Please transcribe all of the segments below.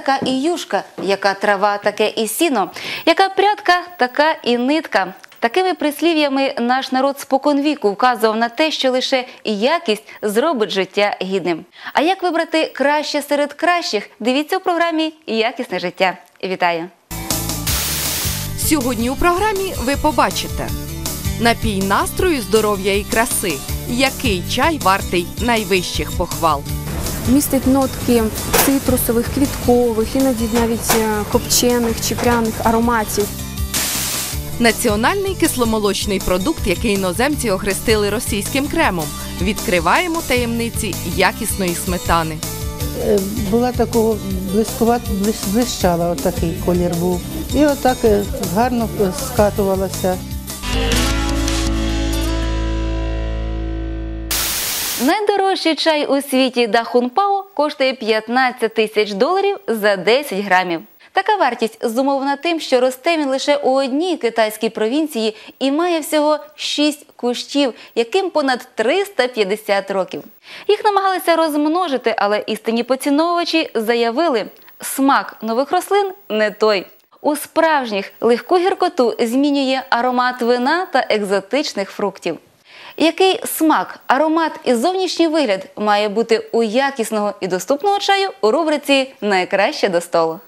Така і юшка, яка трава, таке і сіно, яка прядка, така і нитка. Такими прислів'ями наш народ споконвіку вказував на те, що лише якість зробить життя гідним. А як вибрати краще серед кращих? Дивіться у програмі Якісне життя. Вітаю! Сьогодні у програмі ви побачите напій настрою, здоров'я і краси. Який чай вартий найвищих похвал? Містить нотки цитрусових, квіткових, іноді навіть е, копчених чи пряних ароматів. Національний кисломолочний продукт, який іноземці охрестили російським кремом. Відкриваємо таємниці якісної сметани. Е, Була такого блискуват, блищ- блищала, отакий колір був. І отак е, гарно скатувалася. Найдорожчий чай у світі Дахунпао коштує 15 тисяч доларів за 10 грамів. Така вартість зумовлена тим, що росте він лише у одній китайській провінції і має всього 6 кущів, яким понад 350 років. Їх намагалися розмножити, але істинні поціновувачі заявили, смак нових рослин не той. У справжніх легку гіркоту змінює аромат вина та екзотичних фруктів. Який смак, аромат і зовнішній вигляд має бути у якісного і доступного чаю у рубриці Найкраще до столу.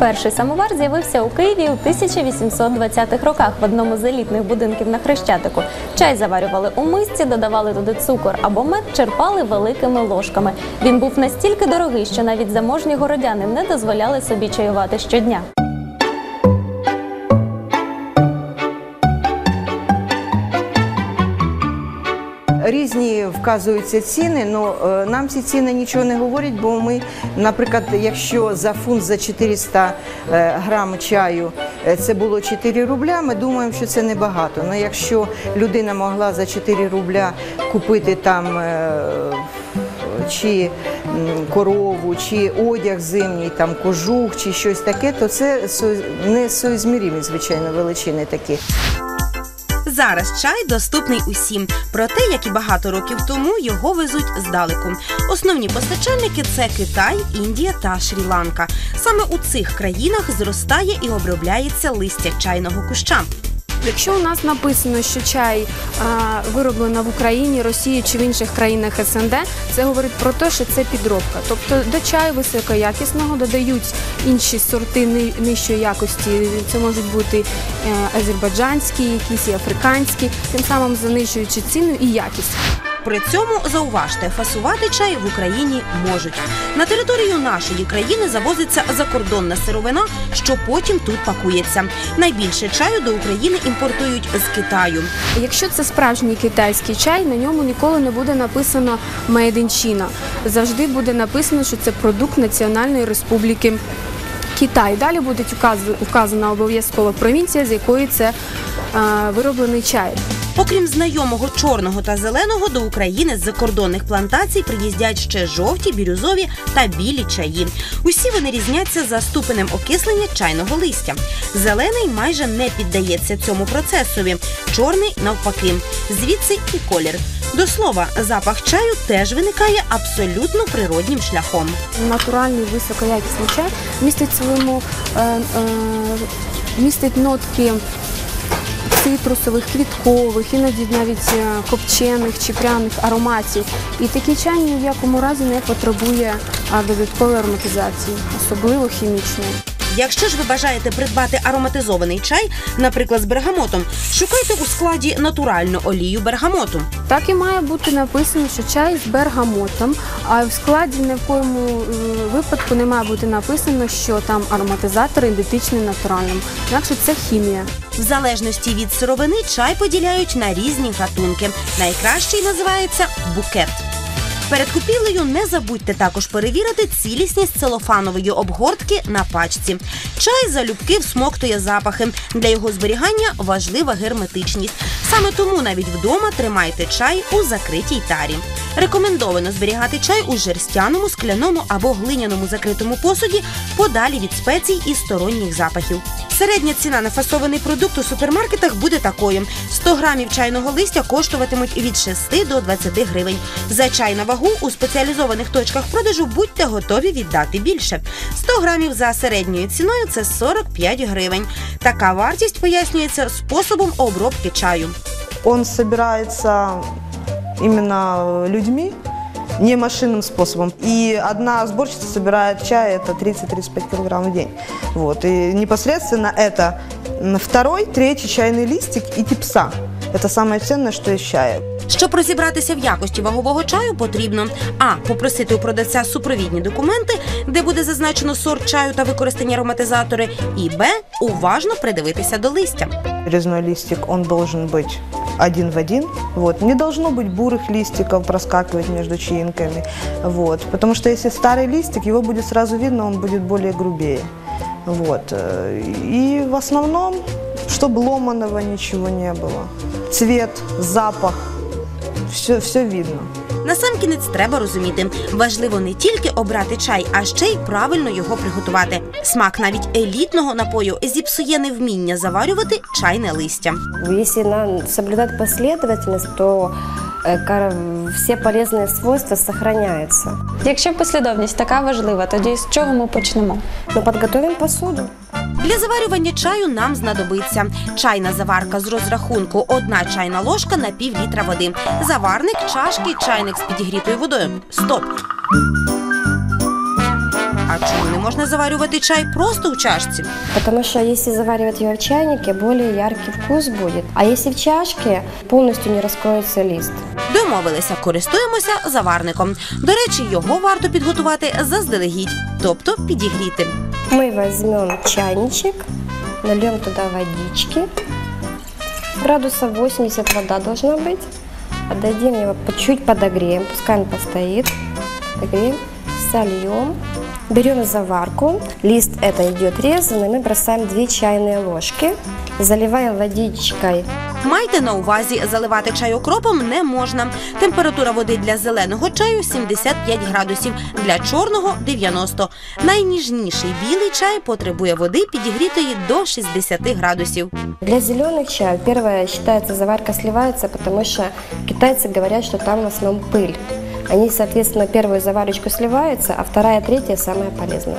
Перший самовар з'явився у Києві у 1820-х роках в одному з елітних будинків на Хрещатику. Чай заварювали у мисці, додавали туди цукор або мед, черпали великими ложками. Він був настільки дорогий, що навіть заможні городяни не дозволяли собі чаювати щодня. Різні вказуються ціни, але нам ці ціни нічого не говорять, бо ми, наприклад, якщо за фунт за 400 е, грам чаю е, це було 4 рубля, ми думаємо, що це небагато. Але якщо людина могла за 4 рубля купити там е, чи корову, чи одяг зимній, там кожух, чи щось таке, то це не соізмірімі, звичайно, величини такі. Зараз чай доступний усім, проте, як і багато років тому, його везуть здалеку. Основні постачальники це Китай, Індія та Шрі-Ланка. Саме у цих країнах зростає і обробляється листя чайного куща. Якщо у нас написано, що чай а, вироблено в Україні, Росії чи в інших країнах СНД, це говорить про те, що це підробка. Тобто до чаю високоякісного додають інші сорти нижчої якості. Це можуть бути е, азербайджанські, якісь і африканські, тим самим занижуючи ціну і якість. При цьому зауважте, фасувати чай в Україні можуть. На територію нашої країни завозиться закордонна сировина, що потім тут пакується. Найбільше чаю до України імпортують з Китаю. Якщо це справжній китайський чай, на ньому ніколи не буде написано «Made in China». Завжди буде написано, що це продукт Національної Республіки Китай. Далі буде вказана обов'язкова провінція, з якої це е, вироблений чай. Окрім знайомого чорного та зеленого, до України з закордонних плантацій приїздять ще жовті, бірюзові та білі чаї. Усі вони різняться за ступенем окислення чайного листя. Зелений майже не піддається цьому процесові, чорний навпаки. Звідси і колір. До слова, запах чаю теж виникає абсолютно природнім шляхом. Натуральний високоякісний чай містить в своєму е, е, містить нотки цитрусових, квіткових, іноді навіть е, копчених чи пряних ароматів. І такий чай ні в якому разі не потребує додаткової ароматизації, особливо хімічної. Якщо ж ви бажаєте придбати ароматизований чай, наприклад, з бергамотом, шукайте у складі натуральну олію бергамоту. Так і має бути написано, що чай з бергамотом, а в складі ні в коєму е, випадку не має бути написано, що там ароматизатор ідентичний натуральним. Інакше це хімія. В залежності від сировини чай поділяють на різні гатунки. Найкращий називається букет. Перед купівлею не забудьте також перевірити цілісність целофанової обгортки на пачці. Чай залюбки всмоктує запахи. Для його зберігання важлива герметичність. Саме тому навіть вдома тримайте чай у закритій тарі. Рекомендовано зберігати чай у жерстяному, скляному або глиняному закритому посуді подалі від спецій і сторонніх запахів. Середня ціна на фасований продукт у супермаркетах буде такою: 100 грамів чайного листя коштуватимуть від 6 до 20 гривень. За чай на вагу у спеціалізованих точках продажу будьте готові віддати більше. 100 грамів за середньою ціною це 45 гривень. Така вартість пояснюється способом обробки чаю. Он собирается именно людьми, не машинным способом. И одна сборщица собирает чай, это 30-35 килограмм в день. Вот. И непосредственно это м, второй, третий чайный листик и типса. Это самое ценное, что есть в чае. Щоб розібратися в якості вагового чаю, потрібно а. попросити у продавця супровідні документи, де буде зазначено сорт чаю та використані ароматизатори, і б. уважно придивитися до листя. Резной листик, он должен быть один в один. Вот. Не должно быть бурых листиков проскакивать между чаинками. Вот. Потому что если старый листик, его будет сразу видно, он будет более грубее. Вот. э, И в основном, чтобы ломаного ничего не было. Цвет, запах, все, все видно. Насамкінець треба розуміти, важливо не тільки обрати чай, а ще й правильно його приготувати. Смак навіть елітного напою зіпсує невміння заварювати чайне листя. Якщо на послідовність, то кор- все полезные свойства сохраняются. Якщо послідовність така важлива, тоді з чого ми почнемо? Но подготовим посуду. Для заварювання чаю нам знадобиться чайна заварка з розрахунку одна чайна ложка на пів літра води, заварник, чашки, чайник з підігрітою водою. Стоп! А чому не можна заварювати чай просто у чашці? Потому что если заваривать его в чайнике, более яркий вкус будет. А если в чашке, полностью не раскроется лист. Домовилися, користуємося заварником. До речі, його варто підготувати заздалегідь, тобто підігріти. Мы возьмем чайничек, нальем туда водички. Градусов 80 вода должна быть. Отдадим его, по- чуть подогреем, пускай он постоит. Подогреем, сольем. Берем заварку. Лист это идет резанный. Мы бросаем 2 чайные ложки. Заливаем водичкой Майте на увазі, заливати чай окропом не можна. Температура води для зеленого чаю 75 градусів, для чорного 90. Найніжніший білий чай потребує води підігрітої до 60 градусів. Для зеленых чаев первое считается заварка сливается, потому что китайцы говорят, что там в основном пыль. Они, соответственно, первую заварочку сливаются, а вторая, третья самая полезная.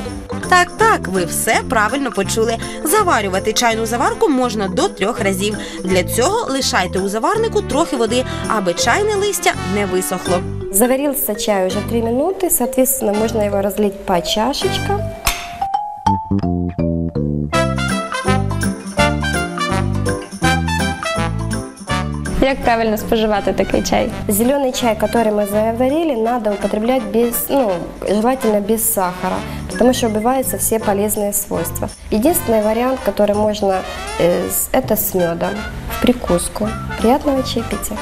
Так, так, ви все правильно почули. Заварювати чайну заварку можна до трьох разів. Для цього лишайте у заварнику трохи води, аби чайне листя не висохло. Заварился чай уже 3 минуты, соответственно, можно его разлить по чашечкам. Як правильно споживати такий чай? Зеленый чай, который мы заварили, надо употреблять без, ну, желательно без сахара, потому что убиваются все полезные свойства. Единственный вариант, который можно, э, с- это с медом, в прикуску. Приятного чаепития!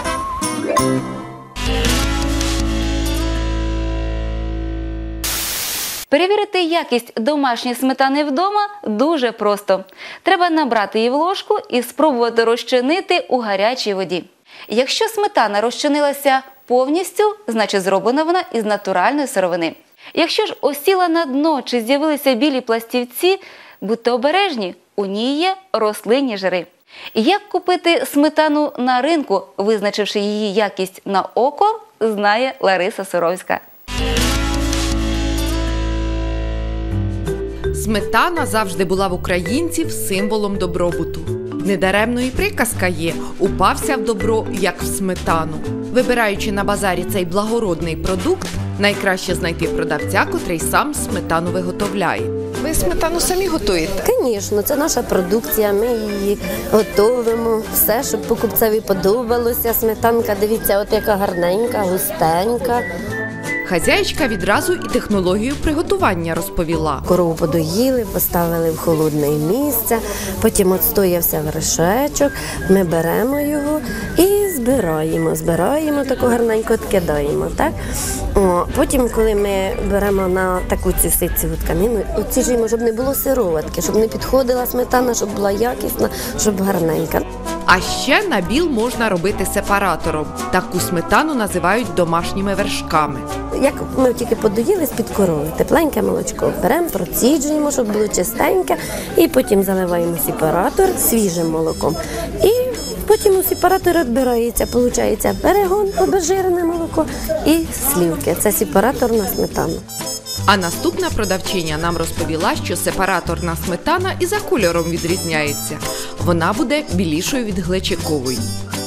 Перевірити якість домашньої сметани вдома дуже просто. Треба набрати її в ложку і спробувати розчинити у гарячій воді. Якщо сметана розчинилася повністю, значить зроблена вона із натуральної сировини. Якщо ж осіла на дно чи з'явилися білі пластівці, будьте обережні, у ній є рослинні жири. Як купити сметану на ринку, визначивши її якість на око, знає Лариса Соровська. Сметана завжди була в українців символом добробуту. Недаремно приказка є упався в добро, як в сметану. Вибираючи на базарі цей благородний продукт, найкраще знайти продавця, котрий сам сметану виготовляє. Ви сметану самі готуєте? Звісно, це наша продукція. Ми її готуємо. Все, щоб покупцеві подобалося. Сметанка, дивіться, от яка гарненька, густенька. Хазяїчка відразу і технологію приготування розповіла. Корову подоїли, поставили в холодне місце, потім отстоявся вершечок. Ми беремо його і збираємо, збираємо, таку гарненько відкидаємо. Так? О, потім, коли ми беремо на таку цю ситцеву тканину, оціжуємо, щоб не було сироватки, щоб не підходила сметана, щоб була якісна, щоб гарненька. А ще набіл можна робити сепаратором. Таку сметану називають домашніми вершками. Як ми тільки подоїли з-під корови, тепленьке молочко беремо, проціджуємо, щоб було чистеньке, і потім заливаємо сепаратор свіжим молоком. І потім у сепаратор відбирається, виходить перегон, обезжирене молоко і слівки. Це сепараторна сметана. А наступна продавчиня нам розповіла, що сепараторна сметана і за кольором відрізняється. Вона буде білішою від глечикової.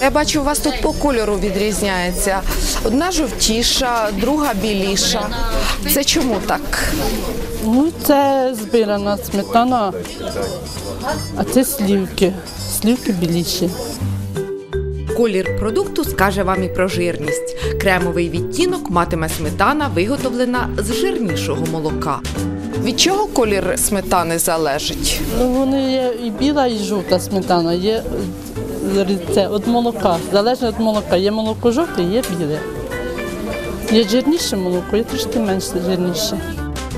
Я бачу, у вас тут по кольору відрізняється. Одна жовтіша, друга біліша. Це чому так? Ну, це збирана сметана, а це слівки. Слівки біліші. Колір продукту скаже вам і про жирність. Кремовий відтінок матиме сметана, виготовлена з жирнішого молока. Від чого колір сметани залежить? Ну, вони є і біла, і жовта сметана. Є це від молока. Залежно від молока. Є молоко жовте, є біле. Є жирніше молоко, є трошки менше жирніше.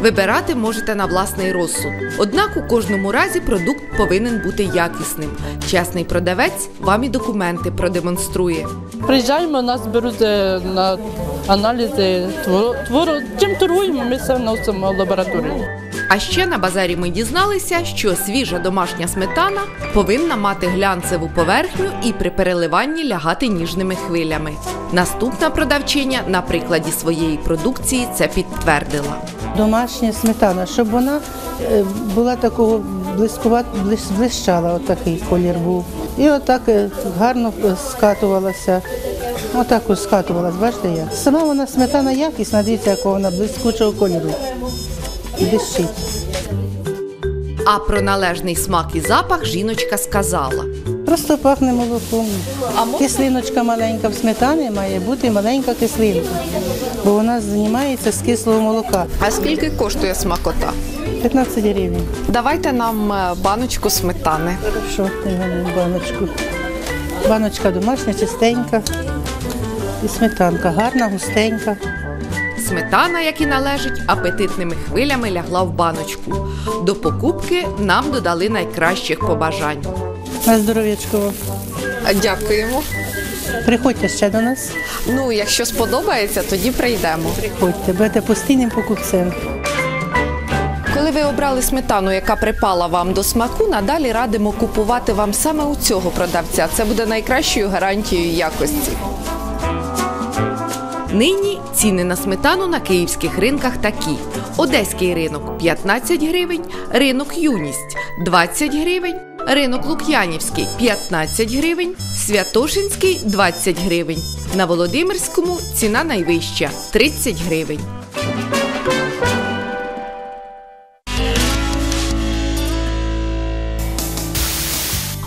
Вибирати можете на власний розсуд. Однак у кожному разі продукт повинен бути якісним. Чесний продавець вам і документи продемонструє. Приїжджаємо, нас беруть е, на аналізи твору. твору. Чим торгуємо, ми все вносимо в лабораторію. А ще на базарі ми дізналися, що свіжа домашня сметана повинна мати глянцеву поверхню і при переливанні лягати ніжними хвилями. Наступна продавчиня на прикладі своєї продукції це підтвердила. Домашня сметана, щоб вона е, була такого блискуват, блищала, отакий колір був. І отак е, гарно е, скатувалася. Отак ось скатувалась, бачите як? Сама вона сметана якісна, дивіться, якого вона блискучого кольору. Блищить. А про належний смак і запах жіночка сказала. Просто пахне молоком. Кислиночка маленька в сметані має бути маленька кислинка, бо вона знімається з кислого молока. А скільки коштує смакота? 15 гривень. Давайте нам е, баночку сметани. Вам баночку. Баночка домашня, чистенька. І сметанка гарна, густенька. Сметана, як і належить, апетитними хвилями лягла в баночку. До покупки нам додали найкращих побажань. На здоров'ячко. вам. Дякуємо. Приходьте ще до нас. Ну, якщо сподобається, тоді прийдемо. Приходьте, будете постійним покупцем. Коли ви обрали сметану, яка припала вам до смаку, надалі радимо купувати вам саме у цього продавця. Це буде найкращою гарантією якості. Нині ціни на сметану на київських ринках такі: Одеський ринок 15 гривень, ринок Юність 20 гривень, ринок Лук'янівський 15 гривень, Святошинський 20 гривень. На Володимирському ціна найвища 30 гривень.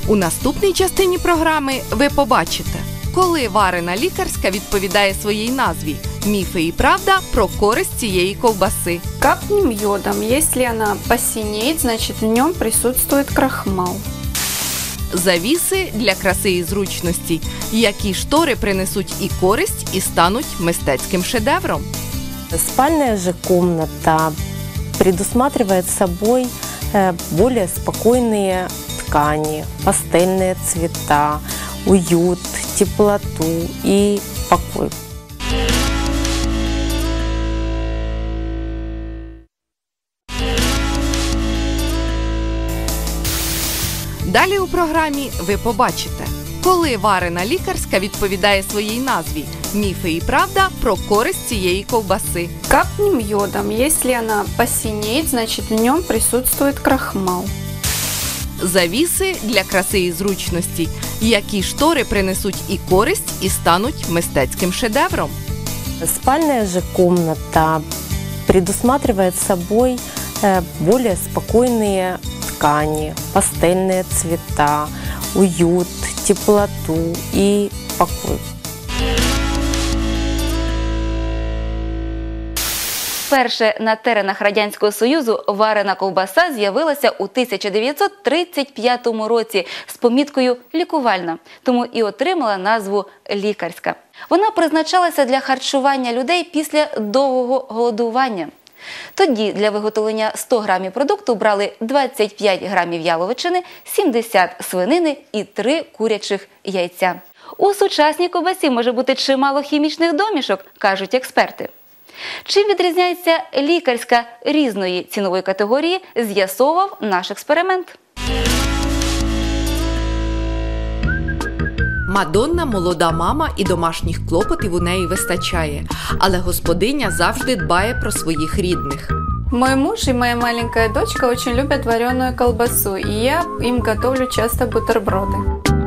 У наступній частині програми ви побачите, коли варена лікарська відповідає своїй назві міфи і правда про користь цієї ковбаси. Капнем йодом. Если она посинеет, значит в нем присутствует крахмал. Завіси для краси і зручності, які штори принесуть і користь, і стануть мистецьким шедевром. Спальная же комната предусматривает собой э, более спокойные ткани, пастельные цвета, уют, теплоту и покой. Далі у програмі ви побачите, коли варена лікарська відповідає своїй назві міфи і правда про користь цієї ковбаси. Капнем йодом. Если она посинеет, значит в нем присутствует крахмал Завіси для краси і зручності, які штори принесуть і користь, і стануть мистецьким шедевром. Спальная же комната предусматривает собой э, более спокойные ткани, пастельные цвета, уют, теплоту и покой. Вперше на теренах Радянського Союзу варена ковбаса з'явилася у 1935 році з поміткою лікувальна, тому і отримала назву лікарська. Вона призначалася для харчування людей після довгого голодування. Тоді для виготовлення 100 грамів продукту брали 25 грамів яловичини, 70 свинини і 3 курячих яйця. У сучасній ковбасі може бути чимало хімічних домішок, кажуть експерти. Чим відрізняється лікарська різної цінової категорії, з'ясовував наш експеримент. Мадонна молода мама і домашніх клопотів у неї вистачає, але господиня завжди дбає про своїх рідних. Мой муж и моя маленькая дочка очень любят вареную колбасу, и я им готовлю часто бутерброды.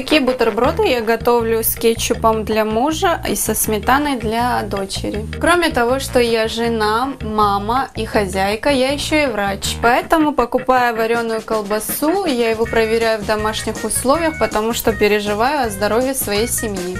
Такие бутерброды я готовлю с кетчупом для мужа и со сметаной для дочери. Кроме того, что я жена, мама и хозяйка, я еще и врач. Поэтому, покупая вареную колбасу, я его проверяю в домашних условиях, потому что переживаю о здоровье своей семьи.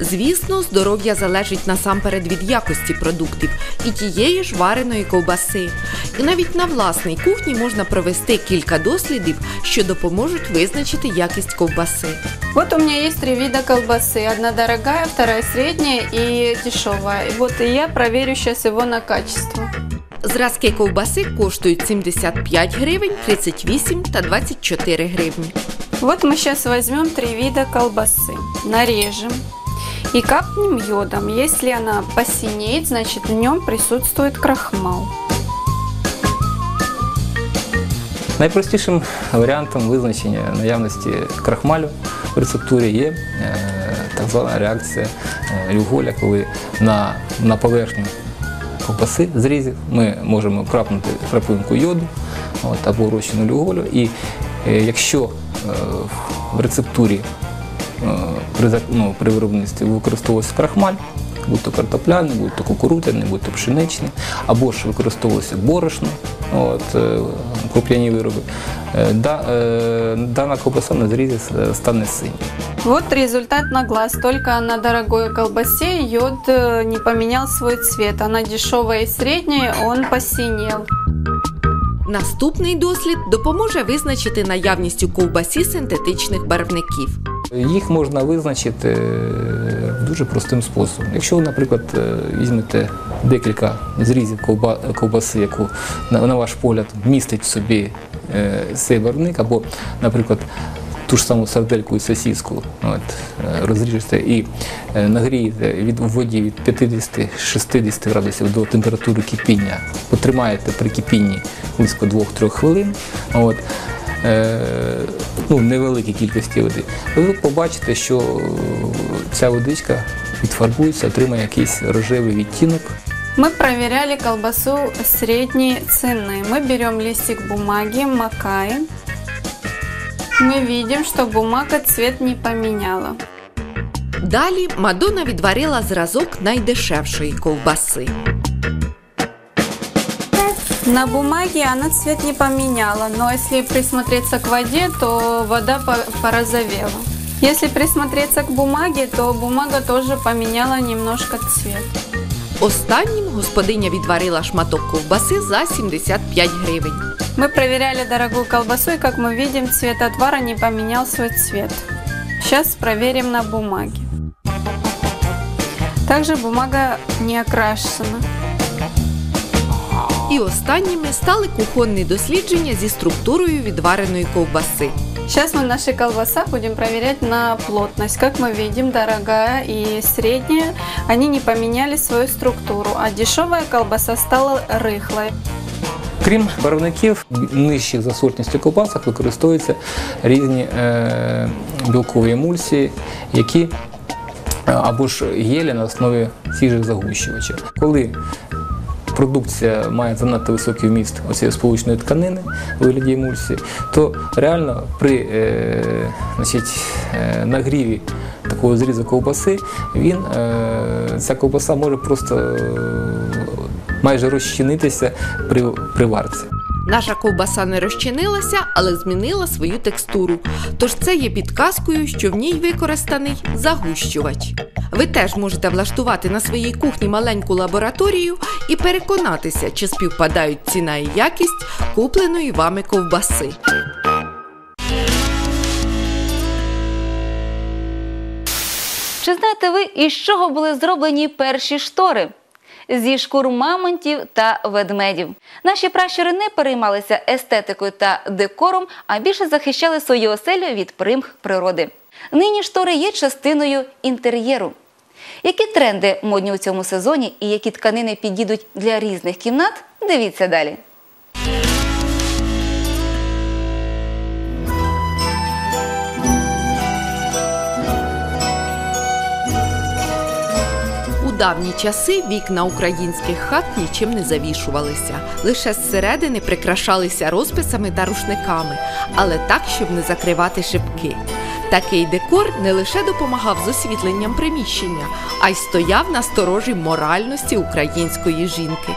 Звісно, здоров'я залежить насамперед від якості продуктів і тієї ж вареної ковбаси. І навіть на власній кухні можна провести кілька дослідів, що допоможуть визначити якість ковбаси. Вот у меня есть три вида колбасы. Одна дорогая, вторая средняя и дешевая. И Вот и я проверю сейчас его на качество. Зразки ковбаси коштують 75 гривень, 38 та 24 гривні. Вот мы сейчас возьмем три вида колбасы, нарежем и капнем йодом. Если она посинеет, значит в нем присутствует крахмал. Найпростішим варіантом визначення наявності крахмалю в рецептурі є е, так звана реакція е, Люголя, коли на, на поверхню ковбаси зрізів ми можемо крапнути краплинку йоду от, або розчину люголю. І е, якщо в рецептурі при, за- ну, при виробництві використовувався крахмаль, будь-то картопляний, будь-то кукурудзяний, будь-то пшеничний, або ж використовувалося борошно, от, е, круп'яні вироби, е, да, е, дана ковбаса на зрізі стане синьою. Вот результат на глаз. Только на дорогой колбасе йод э, не поменял свой цвет. Она дешевая и средняя, он посинел. Наступний дослід допоможе визначити наявність у ковбасі синтетичних барвників. Їх можна визначити е, дуже простим способом. Якщо наприклад, е, візьмете декілька зрізів ковбаси, яку на, ваш погляд містить в собі е, цей барвник, або, наприклад, ту ж саму сардельку і сосіску от, розріжете і нагрієте від воді від 50-60 градусів до температури кипіння, потримаєте при кипінні близько 2-3 хвилин. От, е, ну, невеликій кількості води, ви побачите, що е, ця водичка відфарбується, отримає якийсь рожевий відтінок. Мы проверяли колбасу средней цены. Мы берем листик бумаги, макаем. Мы видим, что бумага цвет не поменяла. Далі Мадонна відварила зразок найдешевшої ковбаси. На бумаге она цвет не поменяла, но если присмотреться к воде, то вода по- порозовела. Если присмотреться к бумаге, то бумага тоже поменяла немножко цвет. Останнім господиня відварила шматок ковбаси за 75 гривень. Мы проверяли дорогую колбасу, и как мы видим, цвет отвара не поменял свой цвет. Сейчас проверим на бумаге. Также бумага не окрашена. І останніми стали кухонні дослідження зі структурою відвареної ковбаси. Сейчас мы наши колбаса будем проверять на плотность. Как мы видим, дорогая и средняя, они не поменяли свою структуру, а дешевая колбаса стала рыхлой. Крім барвників, нижчих за сортністю ковбасах використовуються різні е, білкові емульсії, які е, або ж гелі на основі свіжих загущувачів. Коли продукція має занадто високий вміст оцієї сполучної тканини у вигляді емульсії, то реально при е, значить, е, нагріві такого зрізу ковбаси він, е, ця ковбаса може просто е, майже розчинитися при, при варці. Наша ковбаса не розчинилася, але змінила свою текстуру. Тож це є підказкою, що в ній використаний загущувач. Ви теж можете влаштувати на своїй кухні маленьку лабораторію і переконатися, чи співпадають ціна і якість купленої вами ковбаси. Чи знаєте ви, із чого були зроблені перші штори? Зі шкур мамонтів та ведмедів. Наші пращури не переймалися естетикою та декором, а більше захищали свою оселю від примх природи. Нині штори є частиною інтер'єру. Які тренди модні у цьому сезоні і які тканини підійдуть для різних кімнат? Дивіться далі. Давні часи вікна українських хат нічим не завішувалися, лише зсередини прикрашалися розписами та рушниками, але так, щоб не закривати шибки. Такий декор не лише допомагав з освітленням приміщення, а й стояв на сторожі моральності української жінки.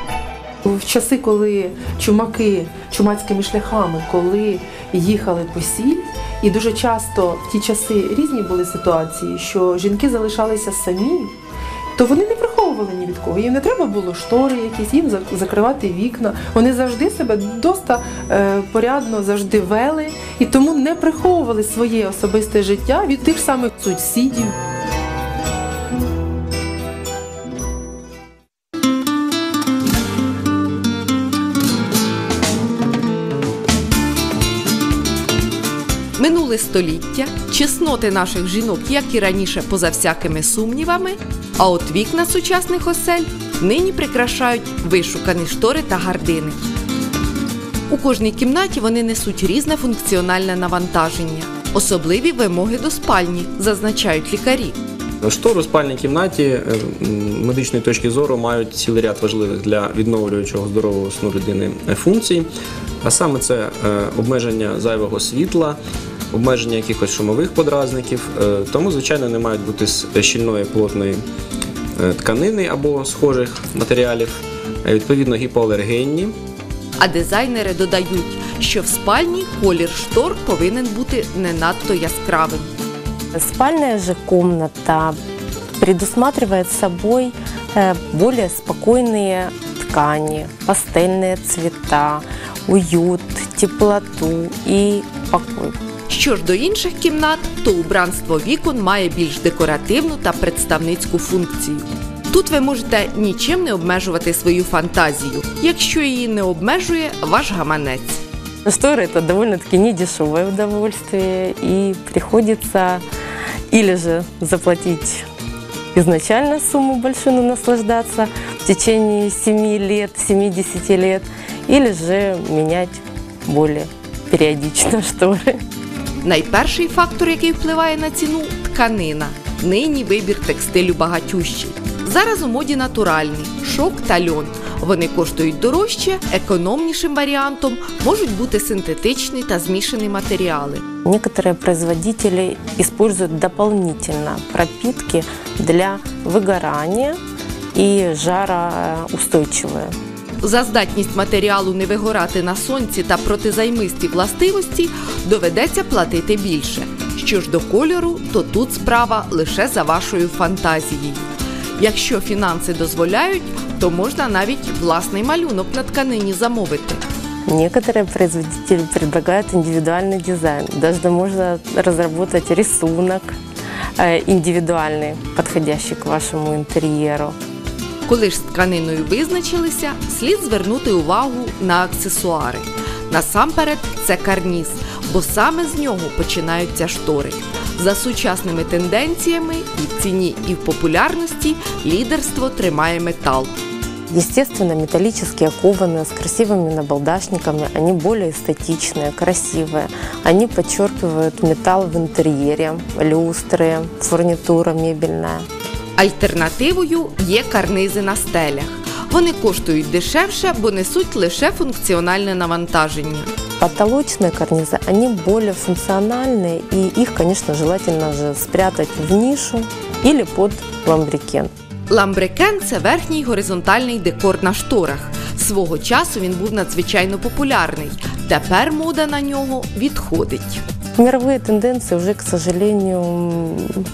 В часи, коли чумаки чумацькими шляхами, коли їхали по сіль, і дуже часто в ті часи різні були ситуації, що жінки залишалися самі, то вони не приховували ні від кого. Їм не треба було штори якісь, їм зак- закривати вікна. Вони завжди себе доста е, порядно завжди вели і тому не приховували своє особисте життя від тих самих сусідів. Минуле століття, чесноти наших жінок, як і раніше, поза всякими сумнівами, а от вікна сучасних осель нині прикрашають вишукані штори та гардини. У кожній кімнаті вони несуть різне функціональне навантаження, особливі вимоги до спальні, зазначають лікарі. Штори у спальній кімнаті е, медичної точки зору мають цілий ряд важливих для відновлюючого здорового сну людини е, функцій. А саме це е, обмеження зайвого світла, обмеження якихось шумових подразників. Е, Тому, звичайно, не мають бути з щільної плотної е, тканини або схожих матеріалів, Е, відповідно гіпоалергенні. А дизайнери додають, що в спальні колір штор повинен бути не надто яскравим. Спальная же комната предусматривает собой э, более спокойные ткани, пастельные цвета, уют, теплоту и покой. Що ж до інших кімнат, то убранство вікон має більш декоративну та представницьку функцію. Тут ви можете нічим не обмежувати свою фантазію, якщо її не обмежує ваш гаманець. Шторы это довольно-таки недешевое удовольствие, и приходится или же заплатить изначально сумму большую, но наслаждаться в течение 7 лет, 70 лет, или же менять более периодично шторы. Найперший фактор, який впливає на ціну тканина. Нині вибір текстилю багатющий. Зараз у моді натуральний шок та льон. Вони коштують дорожче, економнішим варіантом можуть бути синтетичні та змішані матеріали. Некоторые производители используют дополнительно пропитки для выгорания и жароустойчивые. За здатність матеріалу не вигорати на сонці та протизаймисті властивості доведеться платити більше. Що ж до кольору, то тут справа лише за вашою фантазією. Якщо фінанси дозволяють, то можна навіть власний малюнок на тканині замовити. Некоторые производители предлагают индивидуальный дизайн. Даже можно разработать рисунок э, индивидуальный, подходящий к вашему интерьеру. Коли ж з тканиною визначилися, слід звернути увагу на аксесуари. Насамперед, це карніз, бо саме з нього починаються штори. За сучасними тенденціями і в ціні, і в популярності лідерство тримає метал. Естественно, металлические кованые с красивыми набалдашниками, они более эстетичные, красивые. Они подчеркивают металл в интерьере, люстры, фурнитура мебельная. Альтернативою є карнизи на стелях. Вони коштують дешевше, бо несуть лише функціональне навантаження. Потолочные карнизы, они более функциональные, и их, конечно, желательно же спрятать в нишу или под ламбрекен. Ламбрекен це верхній горизонтальний декор на шторах. Свого часу він був надзвичайно популярний. Тепер мода на нього відходить. Мировые тенденции уже, к сожалению, м,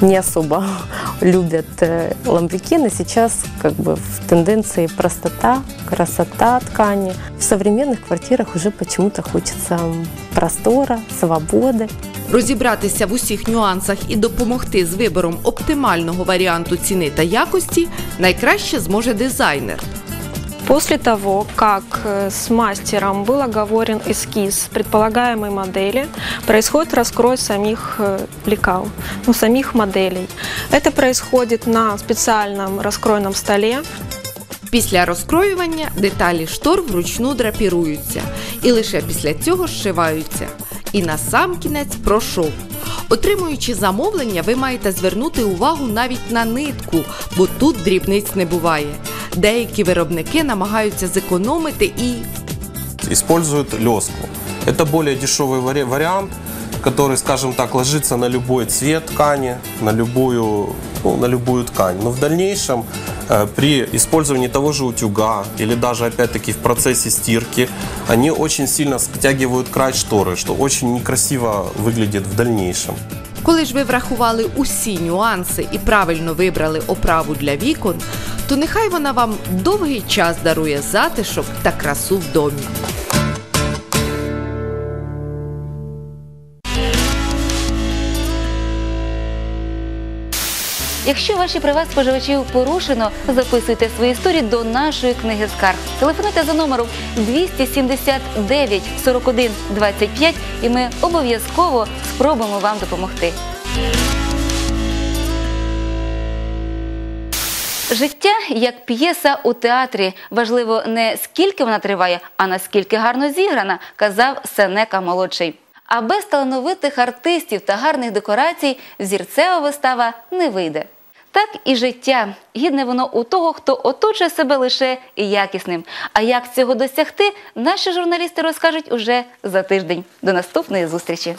не особо любят э, ламбрикены. Сейчас как бы в тенденции простота, красота ткани. В современных квартирах уже почему-то хочется м, простора, свободы. Розібратися в усіх нюансах і допомогти з вибором оптимального варіанту ціни та якості найкраще зможе дизайнер. После того, как э, с мастером был оговорен эскиз предполагаемой модели, происходит раскрой самих э, лекал, ну, самих моделей. Это происходит на специальном раскройном столе. Після розкроювання деталі штор вручну драпіруються і лише після цього зшиваються. І на сам кінець про шов. Отримуючи замовлення, ви маєте звернути увагу навіть на нитку, бо тут дрібниць не буває. Деякі виробники намагаються зекономити і используют леску. Это более дешевый вари- вариант, который, скажем так, ложится на любой цвет ткани, на любую, ну, на любую ткань. Но в дальнейшем э, при использовании того же утюга или даже опять-таки в процессе стирки они очень сильно стягивают край шторы, что очень некрасиво выглядит в дальнейшем. Коли ж ви врахували усі нюанси і правильно вибрали оправу для вікон, то нехай вона вам довгий час дарує затишок та красу в домі. Якщо ваші права споживачів порушено, записуйте свої історії до нашої книги скарг. Телефонуйте за номером 279 41 25 і ми обов'язково спробуємо вам допомогти. Життя як п'єса у театрі. Важливо не скільки вона триває, а наскільки гарно зіграна, казав Сенека молодший. А без талановитих артистів та гарних декорацій взірцева вистава не вийде. Так і життя. Гідне воно у того, хто оточує себе лише якісним. А як цього досягти, наші журналісти розкажуть уже за тиждень. До наступної зустрічі.